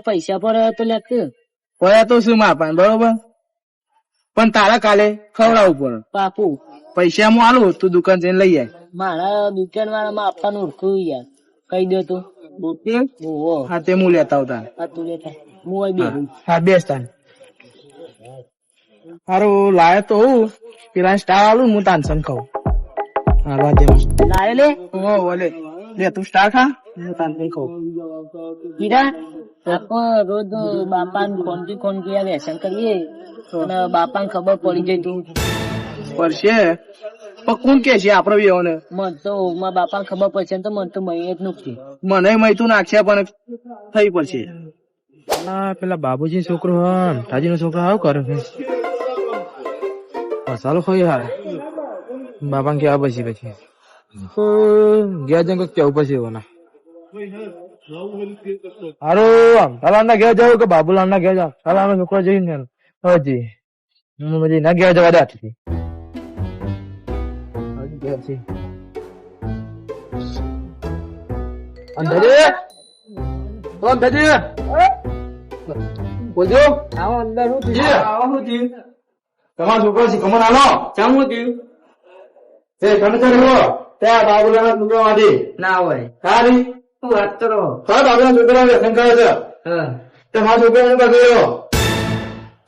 તારા પૈસા પર તો લેતું પડ્યા તો શું માપા બરોબર? પણ તારા કાલે ખવડાવવું પડે. પાપુ પૈસા હું આલું તું દુકાન જઈને લઈ આય. મારા દુકાન વાળા માં આપવાનું ઓળખું યાર. કહી દો તું. હા તે હું લેતા આવતા તું લેતા. હું હા બેસતા હારું લાયો તો હું. પેલા સ્ટાર આલું હું તાનસન ખાઉં. હા વાતે લાયો લે. ઓ ઓલે. લે તું સ્ટાર ખા. હું ખાઉં. હીરા આપણે રોજ બાપા ને ફોનથી ફોન આ વ્યસન કરીએ અને બાપા ને ખબર પડી જાય તું. પડશે? પણ કોણ કે છે આપડે બેઓને મન તો માં બાપા ખબર પડશે તો મન તો મહી જ નથી. મને મૈતું નાખશે પણ થઈ પડશે. પેલા બાબુજી છોકરો હન ઠાજી નો છોકરો આવ કરે ચાલો ખોઈ હાલ. હારે બાપા કે આ પછી પછી તો ગયા જંગ કેવું પછી એવાના. હારું તાલા ના ઘેર જાવ કે બાબુલાલ ના ઘેર જાવ તાલા ના છોકરો જઈ ને હજી. હું પછી ના ઘેર જવા દે આટલી. હજી ઘેર છે. અંધારી? ઓ અંધારી? બોલજો આવો અંદર હું તમારો છોકરો છે કમર આલો? ચમ હું થયું એ તમે ચાલે હો? ત્યાં બાબુલાના છોકરા માંથી ના હોય. સારી તું વાત કરો? હા બાબુના છોકરા વ્યસન કરે છે. હા. તમારા છોકરાને પકડ્યો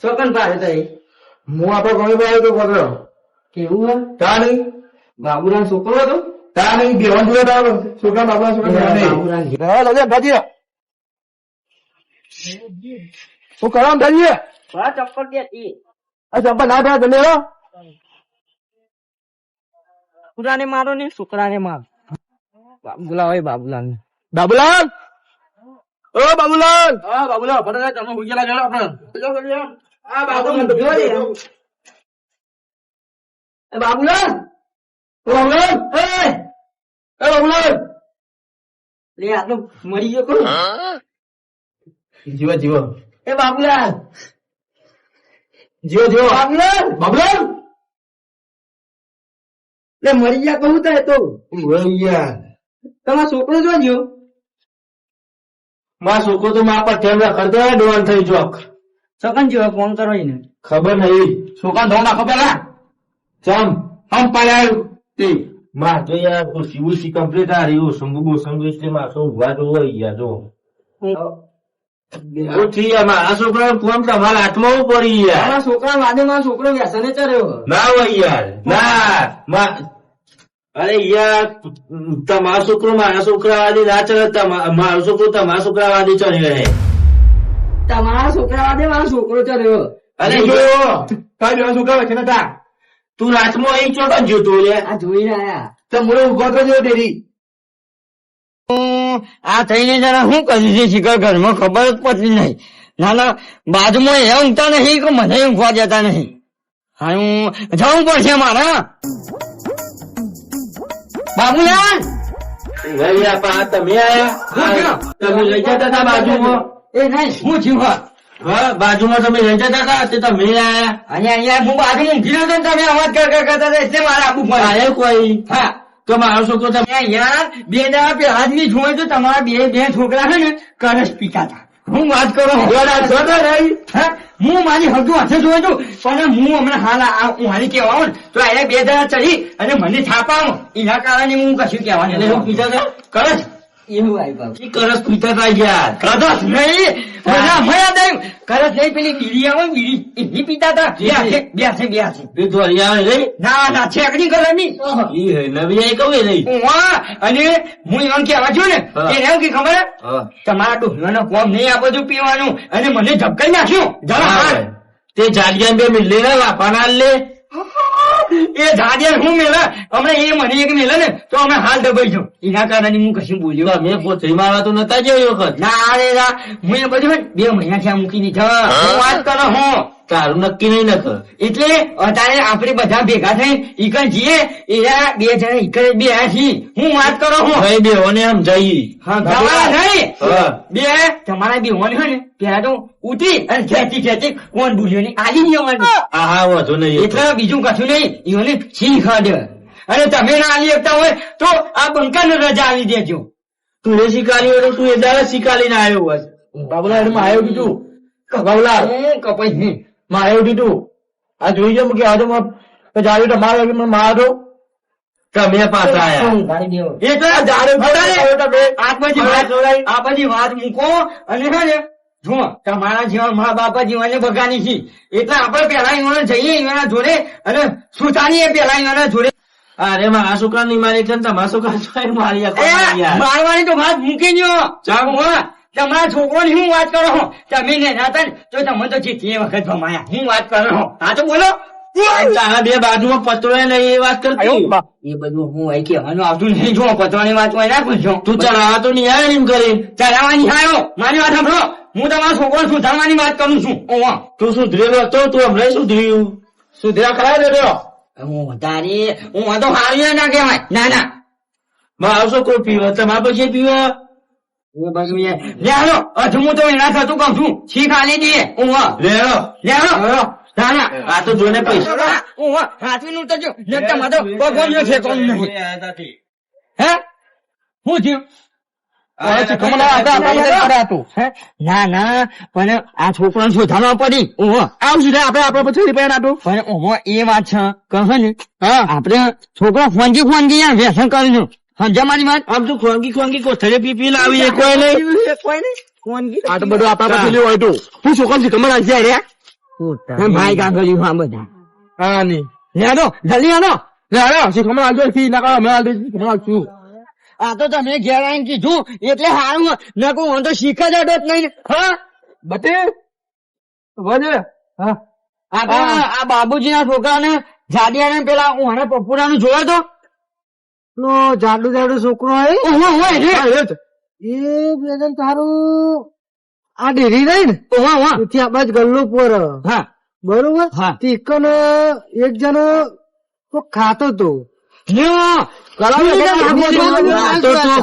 ચોકન પાસે થઈ હું આપડે ઘણી વાર તો પકડ્યો કેવું હોય તા નહીં. બાબુરામ છોકરો હતો? તા નહીં બેવાન જોડે તારો છોકરા બાબુના છોકરા બાબુરામ હા લગે ભાજી હું કરામ ભાજી બા ચપ્પલ દે તી. આ ચંપા ના થાય તમે રો છોકરાને મારો ને છોકરાને માર. બાબુલા હોય બાબુલાલ બાબુલાલ? ઓ બાબુલાલ! હા બાબુલા ફટાફટ તમે ભૂખેલા ગયેલા આપણે. આ બાબુલાલ બાબુલાલ? ઓ બાબુલાલ? એ એ બાબુલાલ? લે આ તો મરી ગયો કો જીવો જીવો. એ બાબુલાલ. જીવો જીવો. બાબુલાલ? બાબુલાલ? લે મરી ગયા કહું થાય તો. ગયા. તમારો છોકરો જો ગયો? માં છોકરો તો માં પર ટેમ કરતો હોય ડોન થઈ જોક સકન જેવો ફોન કરો એને. ખબર નહીં. છોકરા ધોવા નાખો પેલા. ચમ? હમ પાડ્યા તે. માં તો યાર સીયુસી કમ્પ્લીટ આ રહ્યું. સંગુ બો સંગુ એટલે માં શું વાત હોય યાર જો. ઉઠી છોકરા ફોન તમારા હાથમાં પડી યાર. છોકરા વાદે મારો છોકરો વ્યસને ચડ્યો. ના હોય યાર. ના. માં અરે યાર તમારો છોકરો મારા છોકરાવાદી ના ચડે મારો છોકરો તમારા છોકરાવાદી ચડ્યો હે. તમારા છોકરાવાદી મારો છોકરો ચડ્યો અરે જો તારી છોકરા વચ્ચે નતા. તું રાતમાં અહીં ચોટો જ જોતો લે આ જોઈ રહ્યા. તો મોડો ઊભો તો જો ડેરી આ થઈને જરા શું કર્યું છે? શિખર ઘરમાં ખબર જ પડતી નહીં. નાના બાજુમાં એ ઊંઘતા નહીં કે મને ઊંઘવા દેતા નહીં. હા હું જવું પડશે મારે. બાબુલાલ! ભાઈ આપા તમે આયા? તમે લઈ જતા હતા બાજુમાં? એ નહીં. હું છું હા. બાજુમાં તમે લઈ જતા હતા તે તમે આયા? અહીંયા અહીંયા હું બાજુ ઊંઘી નતો તમે અવાજ કર કર કરતા એટલે મારે આપવું પણ આયા કોઈ. હા તો મારો છોકરો તમે અહીંયા યાર બે દાડા પેલા જ નહીં જોયું તો તમારા બે બે છોકરા છે ને કરસ પીતા હતા. હું વાત કરો? જોડા જોડા રહી. હું? મારી હજુ હાથે જોઉં છું. પણ હું હમણાં હાલ આ- હું હાલી કેવા આવું તો અહીંયા બે જણા ચડી અને મને થાપાવું એના કારણે હું કશું કહેવાનું હતા કરસ એવું આવ્યું બાબુ કરસ પીતા હતા યાર કરસ નહીં. મને ભયા દઈ કરસ નહીં પેલી બીડી આવે બીડી. એ પીતા હતા બ્યાસે બ્યાસે બ્યાસે છે તે આવે રહી ના ના છેકડી કલરની ઈ હે નવી આઈ કહું એ રહી અને હું એમ કહેવા છું ને હા. એમ કે ખબર? હે? હા તમારા ડોહલાનો કોમ નહીં આપો છું પીવાનું. અને મને ઝપકાઈ નાખ્યું. જરા તે જાડિયા બે મિલ્લે ના લાપાના લે. એ જાડિયા હું મેલા? હમણે એ મને એક મેલે ને તો અમે હાલ દબાઈ જાઉં. એના કારણે હું કશું બોલ્યો મેં પોતે મારવા તો નતા જ વખત. ના રે ના હું એ બધું બે મહિના થયા મૂકી દીધા હું વાત કરો હું. તારું નક્કી નહીં નખ એટલે અત્યારે આપણે બધા ભેગા થઈ ઈકન જઈએ એના બે જણા ઈકન જ બે છીએ. હું વાત કરો હું? ભાઈ બેઓને આમ જઈ તમારા બે તમારા બે ઓને ને પેલા તો ઉઠી અને ખેંચી ખેંચી કોણ ભૂલ્યો નહીં આજી નહીં અમારે હા હા વાંધો નહીં એટલે બીજું કશું નહીં. ઈઓને છીન ખાડ અને તમે ના આલી શકતા હોય તો આ બંકાને રજા આવી દેજો. તું એ શીખાલી હોય તો તું એ દાડે શીખાલી ના આવ્યો હોય બાબુલા એમાં આવ્યો બીજું કીધું. બાબુલાલ હું કપાઈ. મારે એવું કીધું આ જોઈ જાઉં કે આજે જાડ્યું તો મારે મને મારો તમે પાછા આયા. એટલે જાડ્યું તમે આ વાત આ બધી વાત મૂકો અને છે ને જુઓ તમારા જીવન મા બાપા જીવનને બગાની છે. એટલે આપણે પેલા એના જઈએ એના જોડે અને સુતાનીએ પેલા એના જોડે? અરે મારા છોકરા ની મારી છે ને તમારા છોકરા મારી મારવાની તો વાત મૂકી ગયો ચાલ. તમારા છોકરોની હું વાત કરો છો તમે ને હતા તો તમે તો વખત ભમાયા. હું વાત કરો છો હા તો બોલો. તારા બે બાજુમાં પત્રો નહીં એ વાત કરતી. એ બધું હું અહીં કહેવાનું આવતું નહીં. જો પતવાની વાત હોય ના પૂછજો તું ચલાવા તો નહીં એમ કરી. ચલાવવાની આવ્યો મારી વાત સાંભળો. હું તમારા છોકરો સુધારવાની વાત કરું છું. ઓવા તું સુધરેલો હતો તું હમણાં સુધર્યું. સુધરા ખરા રહ્યો? હું વધારે હું તો હારી ના કહેવાય. ના ના. મારો છોકરો પીવો તમારા પછી પીવો? એ બધું એ. લે હાલો હજુ હું તો એના થતું કહું છું. શીખ આલી દઈએ? ના આ તો જોને પૈસા. ઓવા હાથવી નું તમારો છે નહીં. હે? હું થયું? ના ના પણ આ શોધામાં પડી. આવશું પછી પણ એ વાત છે. કહે ને. હા. આપણે છોકરા ફોનજી ફોનજી વ્યસન કર્યું સમજા મારી વાત? આમ તું ખોંગી ખોંગી કોથળે પી પી લાવી એ કોઈ નહીં. આ તો બધું આપણા પછી લેવું હોય તો હું શું કહું છું તમારા અહીંયા રહ્યા ભાઈ કાગળિયું હા બધા. હા નહીં. લે દો જલ્દી આનો લે શું કમર આવજો ફી ના કરો અમે આવશું આ તો તમે ઘેર આવીને કીધું એટલે હારું ના કોઈ હું તો શીખ જ અડત નહીં. હા? બટે વધે હા. આ બાબુજી ના છોકરાને જાડિયાને પેલા પપોરા નું જોયો તો નો જાડુ જાડુ છોકરો હોય એ. તારું આ ડેરી રહી ને? ઓહો ઓહો. ત્યાં બાજ ગલ્લો પર. બરોબર? હા. એક જણો તો ખાતો તો.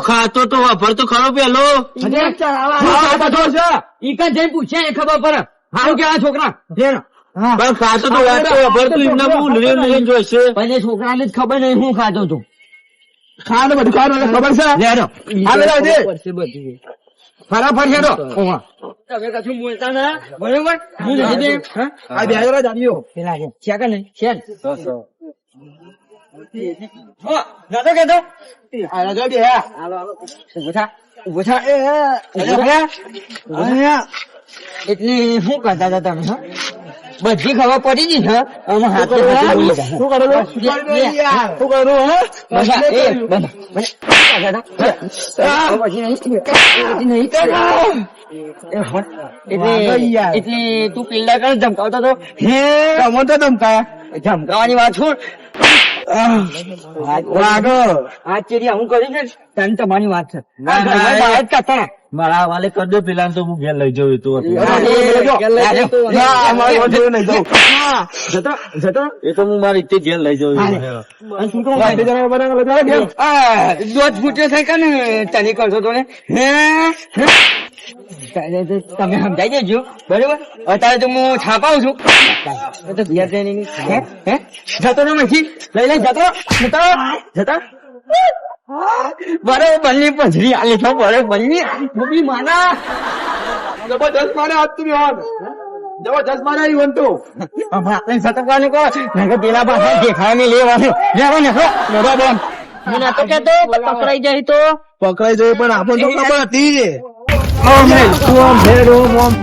ખાતો તો? ખરો પેલો. ઈ ચલાવા હા, આ બધો છે. જઈને પૂછ્યા ખબર પડે. હારું કે આ છોકરા. પણ ખાતો તો વાત તો એમને જોઈશે પણ છોકરાને જ ખબર નહીં હું ખાતો હતો ખાવાનું બધું ખાવાનું ખબર છે? લેનો. આ બધા. ફરા ફર હેડો. તમે કશું બોલતા ના બરોબર? હું જઈ દે આ બે હજાર જાડીઓ પેલા છે. છે કે નહીં? છે નતો એટલે શું કરતા હતા તમે હા? બધી ખબર પડી ગઈ છે હાથે. શું કરો શું કરો કરો હો? એટલે તું પેલા કણ ધમકાવતો હતો હે? તમે તો ધમકાયા. ધમકાવાની વાત છોડ વાગો. આ ચેરી હું કરી છે તને તમારી વાત છે. મારા વાલે કરજો પેલા તો હું ઘેર લઈ જવું હતું એ- જતો જતો તો હું મારી રીતે ઘેર લઈ જવું ફૂટ્યો થાય કે ને તને કરશો તો ને તો તમે સમજાઈ દેજો બરોબર અત્યારે તો હું છાપાવું છું તો જતો નથી લઈ લઈ જતો જતો જતો બરોબર પછડી આલી છો બરોબર બની માના. જબરજસ્ત મારે હાથ તું બેવાન. જબરજસ્ત મારે આવી વન તો. હવે આપણે સતકવાનું કહો. નહીં પેલા પાસે દેખાય નહીં લેવાનું લેવા ને બરોબર મને તો કેતો પકડાઈ જાય તો. પકડાઈ જાય પણ આપણને તો ખબર હતી ઓમ હે ઓમ હે ઓમ.